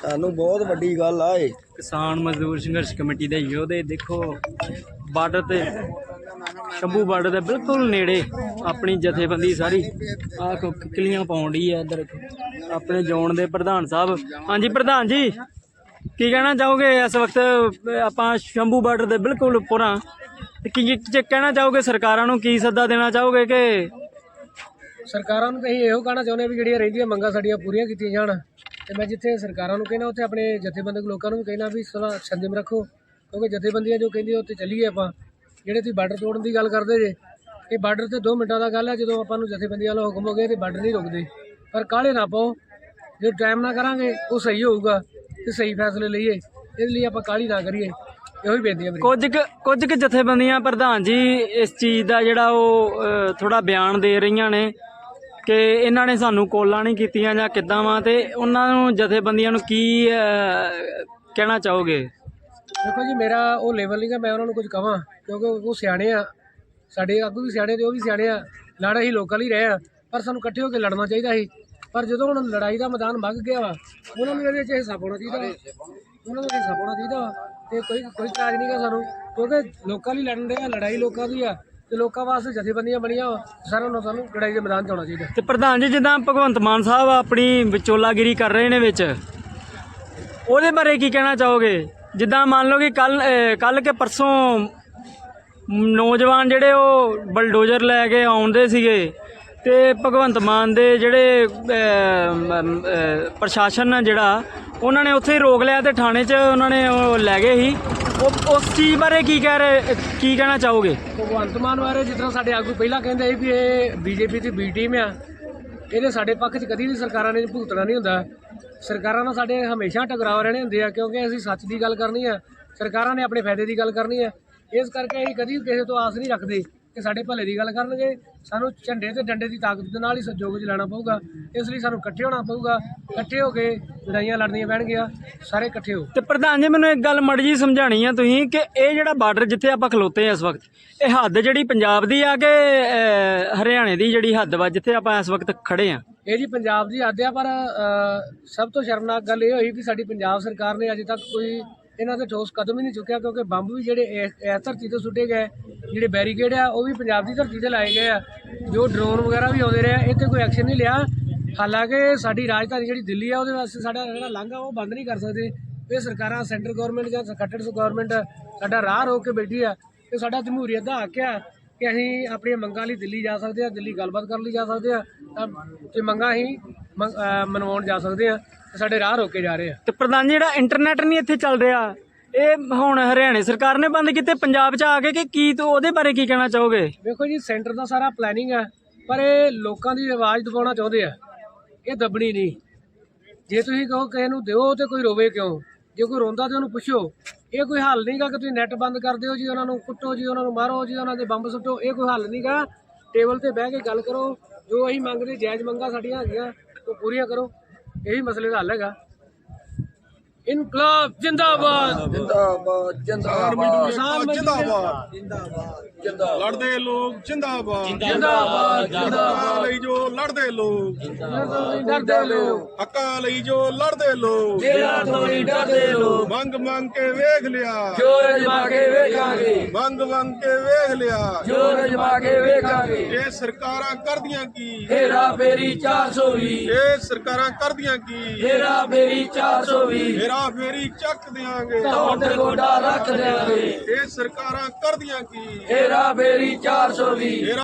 ਸਾਨੂੰ ਬਹੁਤ ਵੱਡੀ ਗੱਲ ਆ ਇਹ। ਕਿਸਾਨ ਮਜ਼ਦੂਰ ਸੰਘਰਸ਼ ਕਮੇਟੀ ਦੇ ਯੋਧੇ ਦੇਖੋ ਬਾਰਡਰ ਤੇ ਸ਼ੰਭੂ ਬਾਰਡਰ ਦੇ ਬਿਲਕੁਲ ਨੇੜੇ ਆਪਣੀ ਜਥੇਬੰਦੀ ਸਾਰੀ ਕੋ ਕਿਕਲੀਆਂ ਪਾਉਂਦੀ ਆ ਇੱਧਰ ਆਪਣੇ ਜ਼ੋਨ ਦੇ ਪ੍ਰਧਾਨ ਸਾਹਿਬ। ਹਾਂਜੀ ਪ੍ਰਧਾਨ ਜੀ ਕੀ ਕਹਿਣਾ ਚਾਹੋਗੇ? ਇਸ ਵਕਤ ਆਪਾਂ ਸ਼ੰਭੂ ਬਾਰਡਰ ਦੇ ਬਿਲਕੁਲ ਪੁਰਾਂ ਤੇ ਕੀ ਕੀ ਕਹਿਣਾ ਚਾਹੋਗੇ? ਸਰਕਾਰਾਂ ਨੂੰ ਕੀ ਸੱਦਾ ਦੇਣਾ ਚਾਹੋਗੇ ਕਿ ਸਰਕਾਰਾਂ ਨੂੰ ਤਾਂ ਅਸੀਂ ਇਹੋ ਕਹਿਣਾ ਚਾਹੁੰਦੇ ਵੀ ਜਿਹੜੀਆਂ ਰਹਿੰਦੀਆਂ ਮੰਗਾਂ ਸਾਡੀਆਂ ਪੂਰੀਆਂ ਕੀਤੀਆਂ ਜਾਣ। ਤੇ ਮੈਂ ਜਿੱਥੇ ਸਰਕਾਰਾਂ ਨੂੰ ਕਹਿਣਾ, ਉੱਥੇ ਆਪਣੇ ਜਥੇਬੰਦਕ ਲੋਕਾਂ ਨੂੰ ਵੀ ਕਹਿਣਾ ਵੀ ਥੋੜ੍ਹਾ ਸੰਜਮ ਰੱਖੋ, ਕਿਉਂਕਿ ਜਥੇਬੰਦੀਆਂ ਜੋ ਕਹਿੰਦੀਆਂ ਉੱਥੇ ਚੱਲੀਏ ਆਪਾਂ। ਜਿਹੜੇ ਤੁਸੀਂ ਬਾਰਡਰ ਤੋੜਨ ਦੀ ਗੱਲ ਕਰਦੇ ਜੇ, ਇਹ ਬਾਰਡਰ ਤੇ 2 ਮਿੰਟਾਂ ਦਾ ਗੱਲ ਹੈ, ਜਦੋਂ ਆਪਾਂ ਨੂੰ ਜਥੇਬੰਦੀਆਂ ਵਾਲਾ ਹੁਕਮ ਹੋ ਗਿਆ, ਤੇ ਬਾਰਡਰ ਨਹੀਂ ਰੁਕਦੇ। ਪਰ ਕਾਹਲੇ ਨਾ ਪਾਓ, ਜੇ ਟਾਈਮ ਨਾ ਕਰਾਂਗੇ, ਉਹ ਸਹੀ ਹੋਊਗਾ ਤੇ ਸਹੀ ਫੈਸਲੇ ਲਈਏ। ਇਹਦੇ ਲਈ ਆਪਾਂ ਕਾਹਲੀ ਨਾ ਕਰੀਏ। ਇਹੋ ਹੀ ਬੇਨਤੀ ਹੈ ਮੇਰੀ। ਕੁਝ ਕੁ ਕੁਝ ਕੁ ਜਥੇਬੰਦੀਆਂ, ਪ੍ਰਧਾਨ ਜੀ, ਇਸ ਚੀਜ਼ ਦਾ ਜਿਹੜਾ ਉਹ ਥੋੜਾ ਬਿਆਨ ਦੇ ਰਹੀਆਂ ਨੇ। ਕਿ ਇਹਨਾਂ ਨੇ ਸਾਨੂੰ ਕੋਲਾਂ ਨਹੀਂ ਕੀਤੀਆਂ ਜਾਂ ਕਿੱਦਾਂ ਵਾ ਤੇ ਉਹਨਾਂ ਨੂੰ ਜਥੇਬੰਦੀਆਂ ਨੂੰ ਕੀ ਅਹ, ਕਹਿਣਾ ਚਾਹੋਗੇ? ਦੇਖੋ ਜੀ ਮੇਰਾ ਉਹ ਲੈਵਲ ਨਹੀਂਗਾ ਮੈਂ ਉਹਨਾਂ ਨੂੰ ਕੁਝ ਕਹਾਂ ਕਿਉਂਕਿ ਉਹ ਸਿਆਣੇ ਆ। ਸਾਡੇ ਆਗੂ ਵੀ ਸਿਆਣੇ ਤੇ ਉਹ ਵੀ ਸਿਆਣੇ ਆ। ਲੜ ਅਸੀਂ ਲੋਕਾਂ ਲਈ ਰਹੇ ਆ ਪਰ ਸਾਨੂੰ ਇਕੱਠੇ ਹੋ ਕੇ ਲੜਨਾ ਚਾਹੀਦਾ ਸੀ। ਪਰ ਜਦੋਂ ਹੁਣ ਲੜਾਈ ਦਾ ਮੈਦਾਨ ਮੰਗ ਗਿਆ ਵਾ ਉਹਨਾਂ ਨੂੰ ਇਹਦੇ 'ਚ ਹਿੱਸਾ ਪਾਉਣਾ ਚਾਹੀਦਾ ਵਾ। ਉਹਨਾਂ ਨੂੰ ਹਿੱਸਾ ਪਾਉਣਾ ਚਾਹੀਦਾ ਵਾ। ਤੇ ਕੋਈ ਕੋਈ ਕਾਰਜ ਨਹੀਂ ਗਾ ਸਾਨੂੰ ਕਿਉਂਕਿ ਲੋਕਾਂ ਲਈ ਲੜਨ ਦੇ ਆ ਲੜਾਈ ਲੋਕਾਂ ਦੀ ਆ। ਤੇ ਲੋਕਾਂ ਵਾਸਤੇ ਜਥੇਬੰਦੀਆਂ ਬਣੀਆਂ ਵਾ, ਸਾਰਿਆਂ ਨੂੰ ਸਾਨੂੰ ਲੜਾਈ ਦੇ ਮੈਦਾਨ 'ਚ ਆਉਣਾ ਚਾਹੀਦਾ। ਤੇ ਪ੍ਰਧਾਨ ਜੀ, ਜਿੱਦਾਂ ਭਗਵੰਤ ਮਾਨ ਸਾਹਿਬ ਆਪਣੀ ਵਿਚੋਲਾਗਿਰੀ ਕਰ ਰਹੇ ਨੇ ਵਿੱਚ, ਉਹਦੇ ਬਾਰੇ ਕੀ ਕਹਿਣਾ ਚਾਹੋਗੇ? ਜਿੱਦਾਂ ਮੰਨ ਲਓ ਕਿ ਕੱਲ ਕੱਲ ਕੇ ਪਰਸੋਂ ਨੌਜਵਾਨ ਜਿਹੜੇ ਉਹ ਬਲਡੋਜ਼ਰ ਲੈ ਕੇ ਆਉਂਦੇ ਸੀਗੇ ਤੇ ਭਗਵੰਤ ਮਾਨ ਦੇ ਜਿਹੜੇ ਪ੍ਰਸ਼ਾਸਨ ਆ ਜਿਹੜਾ, ਉਹਨਾਂ ਨੇ ਉੱਥੇ ਹੀ ਰੋਕ ਲਿਆ ਤੇ ਥਾਣੇ 'ਚ ਉਹਨਾਂ ਨੇ ਉਹ ਲੈ ਗਏ ਸੀ। ਉਹ, ਉਸ ਚੀਜ਼ ਬਾਰੇ ਕੀ ਕਹਿ ਰਹੇ, ਕੀ ਕਹਿਣਾ ਚਾਹੋਗੇ? ਭਗਵੰਤ ਮਾਨ ਬਾਰੇ ਜਿਸ ਤਰ੍ਹਾਂ ਸਾਡੇ ਆਗੂ ਪਹਿਲਾਂ ਕਹਿੰਦੇ ਸੀ ਵੀ ਇਹ ਬੀਜੇਪੀ ਦੀ ਬੀ ਟੀਮ ਆ, ਇਹਦੇ ਸਾਡੇ ਪੱਖ 'ਚ ਕਦੀ ਵੀ ਸਰਕਾਰਾਂ ਨੇ ਭੁਗਤਣਾ ਨਹੀਂ ਹੁੰਦਾ। ਸਰਕਾਰਾਂ ਨਾਲ ਸਾਡੇ ਹਮੇਸ਼ਾ ਟਕਰਾਅ ਰਹਿਣੇ ਹੁੰਦੇ ਆ, ਕਿਉਂਕਿ ਅਸੀਂ ਸੱਚ ਦੀ ਗੱਲ ਕਰਨੀ ਆ, ਸਰਕਾਰਾਂ ਨੇ ਆਪਣੇ ਫਾਇਦੇ ਦੀ ਗੱਲ ਕਰਨੀ ਆ। ਇਸ ਕਰਕੇ ਅਸੀਂ ਕਦੀ ਵੀ ਕਿਸੇ ਤੋਂ ਆਸ ਨਹੀਂ ਰੱਖਦੇ। ਕਿ ਸਾਡੇ ਭਲੇ ਦੀ ਗੱਲ ਕਰਨਗੇ ਸਾਨੂੰ ਝੰਡੇ ਤੇ ਡੰਡੇ ਦੀ ਤਾਕਤ ਦੇ ਨਾਲ ਹੀ ਸਹਿਯੋਗ 'ਚ ਲੈਣਾ ਪਊਗਾ। ਇਸ ਲਈ ਸਾਨੂੰ ਇਕੱਠੇ ਹੋਣਾ ਪਊਗਾ। ਇਕੱਠੇ ਹੋ ਕੇ ਲੜਾਈਆਂ ਲੜਨੀਆਂ ਪੈਣਗੀਆਂ। ਸਾਰੇ ਇਕੱਠੇ ਹੋ। ਤੇ ਪ੍ਰਧਾਨ ਜੀ ਮੈਨੂੰ ਇੱਕ ਗੱਲ ਮੜ ਜੀ ਸਮਝਾਣੀ ਆ ਤੁਸੀਂ ਕਿ ਇਹ ਜਿਹੜਾ ਬਾਰਡਰ ਜਿੱਥੇ ਆਪਾਂ ਖਲੋਤੇ ਆ ਇਸ ਵਕਤ ਇਹ ਹੱਦ ਜਿਹੜੀ ਪੰਜਾਬ ਦੀ ਆ ਕਿ ਹਰਿਆਣੇ ਦੀ ਜਿਹੜੀ ਹੱਦ ਵਾ ਜਿੱਥੇ ਆਪਾਂ ਇਸ ਵਕਤ ਖੜੇ ਆ? ਇਹ ਜੀ ਪੰਜਾਬ ਦੀ ਹੱਦ ਆ ਪਰ ਸਭ ਤੋਂ ਸ਼ਰਮਨਾਕ ਗੱਲ ਇਹ ਹੋਈ ਕਿ ਸਾਡੀ ਪੰਜਾਬ ਸਰਕਾਰ ਨੇ ਅਜੇ ਤੱਕ ਕੋਈ ਇਹਨਾਂ ਤੇ ਠੋਸ ਕਦਮ ਹੀ ਨਹੀਂ ਚੁੱਕਿਆ ਕਿਉਂਕਿ ਬੰਬ ਵੀ ਜਿਹੜੇ ਇਸ ਇਸ ਧਰਤੀ ਤੋਂ ਸੁੱਟੇ ਗਏ, ਜਿਹੜੇ ਬੈਰੀਕੇਡ ਆ, ਉਹ ਵੀ ਪੰਜਾਬ ਦੀ ਧਰਤੀ ਤੇ ਲਾਏ ਗਏ ਆ। ਜੋ ਡਰੋਨ ਵਗੈਰਾ ਵੀ ਆਉਂਦੇ ਰਹੇ ਇਹ ਤੇ ਕੋਈ ਐਕਸ਼ਨ ਨਹੀਂ ਲਿਆ। ਹਾਲਾਂਕਿ ਸਾਡੀ ਰਾਜਧਾਨੀ ਜਿਹੜੀ ਦਿੱਲੀ ਆ, ਉਹਦੇ ਵਾਸਤੇ ਸਾਡਾ ਜਿਹੜਾ ਲਾਂਘਾ ਉਹ ਬੰਦ ਨਹੀਂ ਕਰ ਸਕਦੇ। ਇਹ ਸਰਕਾਰਾਂ ਸੈਂਟਰ ਗਵਰਨਮੈਂਟ ਜਾਂ ਖੱਟੜ ਗਵਰਨਮੈਂਟ ਸਾਡਾ ਰਾਹ ਰੋਕ ਕੇ ਬੈਠੀ ਆ ਤੇ ਸਾਡਾ ਜਮਹੂਰੀਅਤ ਦਾ ਹੱਕ ਆ ਕਿ ਅਸੀਂ ਆਪਣੀਆਂ ਮੰਗਾਂ ਲਈ ਦਿੱਲੀ ਜਾ ਸਕਦੇ ਆ, ਦਿੱਲੀ ਗੱਲਬਾਤ ਕਰਨ ਲਈ ਜਾ ਸਕਦੇ ਆ। ਤਾਂ ਤੇ ਮੰਗਾਂ ਅਸੀਂ ਮਨਵਾਉਣ ਜਾ ਸਕਦੇ ਆ ਤੇ ਸਾਡੇ ਰਾਹ ਰੋਕੇ ਜਾ ਰਹੇ ਆ। ਤੇ ਪ੍ਰਧਾਨ ਜੀ ਜਿਹੜਾ ਇੰਟਰਨੈਟ ਨਹੀਂ ਇੱਥੇ ਚੱਲ ਰਿਹਾ ਇਹ ਹੁਣ ਹਰਿਆਣੇ ਸਰਕਾਰ ਨੇ ਬੰਦ ਕੀਤੇ ਪੰਜਾਬ 'ਚ ਆ ਕੇ ਕਿ ਕੀ ਤੋ ਉਹਦੇ ਬਾਰੇ ਕੀ ਕਹਿਣਾ ਚਾਹੋਗੇ? ਵੇਖੋ ਜੀ ਸੈਂਟਰ ਦਾ ਸਾਰਾ ਪਲੈਨਿੰਗ ਆ ਪਰ ਇਹ ਲੋਕਾਂ ਦੀ ਆਵਾਜ਼ ਦਬਾਉਣਾ ਚਾਹੁੰਦੇ ਆ। ਇਹ ਦੱਬਣੀ ਨਹੀਂ। ਜੇ ਤੁਸੀਂ ਕਹੋ ਕਿਸੇ ਨੂੰ ਦਿਓ ਤੇ ਕੋਈ ਰੋਵੇ ਕਿਉਂ? ਜੇ ਕੋਈ ਰੋਂਦਾ ਤੇ ਉਹਨੂੰ ਪੁੱਛੋ। ਇਹ ਕੋਈ ਹੱਲ ਨਹੀਂਗਾ ਕਿ ਤੁਸੀਂ ਨੈਟ ਬੰਦ ਕਰ ਦਿਓ ਜੀ ਉਹਨਾਂ ਨੂੰ ਕੁੱਟੋ ਜੀ ਉਹਨਾਂ ਨੂੰ ਮਾਰੋ ਜੀ ਉਹਨਾਂ ਦੇ ਬੰਬ ਸੁੱਟੋ। ਇਹ ਕੋਈ ਹੱਲ ਨਹੀਂਗਾ। ਟੇਬਲ ਤੇ ਬਹਿ ਕੇ ਗੱਲ ਕਰੋ। ਜੋ ਅਸੀਂ ਮੰਗਦੇ ਜਾਇਜ਼ ਮੰਗਾਂ ਸਾਡੀਆਂ ਹੈਗੀਆਂ ਉਹ ਪੂਰੀਆਂ ਕਰੋ। ਇਹੀ ਮਸਲੇ ਦਾ ਹੱਲ ਹੈਗਾ। ਇਨਕਲਾਬ ਜਿੰਦਾਬਾਦ। ਜਿੰਦਾਬਾਦ ਜਿੰਦਾਬਾਦ। ਕਿਸਾਨ ਜਿੰਦਾਬਾਦ ਜਿੰਦਾਬਾਦ। ਲੜਦੇ ਲੋਕ ਜਿੰਦਾਬਾਦ। ਜਿੰਦਾਬਾਦ ਹੱਕਾਂ ਲਈ ਜੋ ਲੜਦੇ ਲੋਕ। ਡਰਦੇ ਲੋਕ। ਹੱਕਾਂ ਲਈ ਜੋ ਲੜਦੇ ਲੋਕ। ਜਿਹੜਾ ਨਹੀਂ ਡਰਦੇ ਲੋਕ। ਮੰਗ ਮੰਗ ਕੇ ਵੇਖ ਲਿਆ। ਜੋ ਰਜਮਾ ਕੇ ਵੇਖਾਂਗੇ। ਮੰਗ ਮੰਗ ਕੇ ਵੇਖ ਲਿਆ। ਜੋ ਰਜਮਾ ਕੇ ਵੇਖਾਂਗੇ। ਇਹ ਸਰਕਾਰਾਂ ਕਰਦੀਆਂ ਕੀ? ਹੇਰਾ ਫੇਰੀ 420 ਇਹ ਸਰਕਾਰਾਂ ਕਰਦੀਆਂ ਕੀ? ਹੇਰਾ ਫੇਰੀ 420 ਮੇਰਾ ਫੇਰੀ ਚੱਕ ਦਿਆਂਗੇ। ਤੁਹਾਡੇ ਗੋਡਾ ਰੱਖ ਦਿਆਂਗੇ। ਇਹ ਸਰਕਾਰਾਂ ਕਰਦੀਆਂ ਕੀ? ਹੇਰਾ ਫੇਰੀ 420 ਮੇਰਾ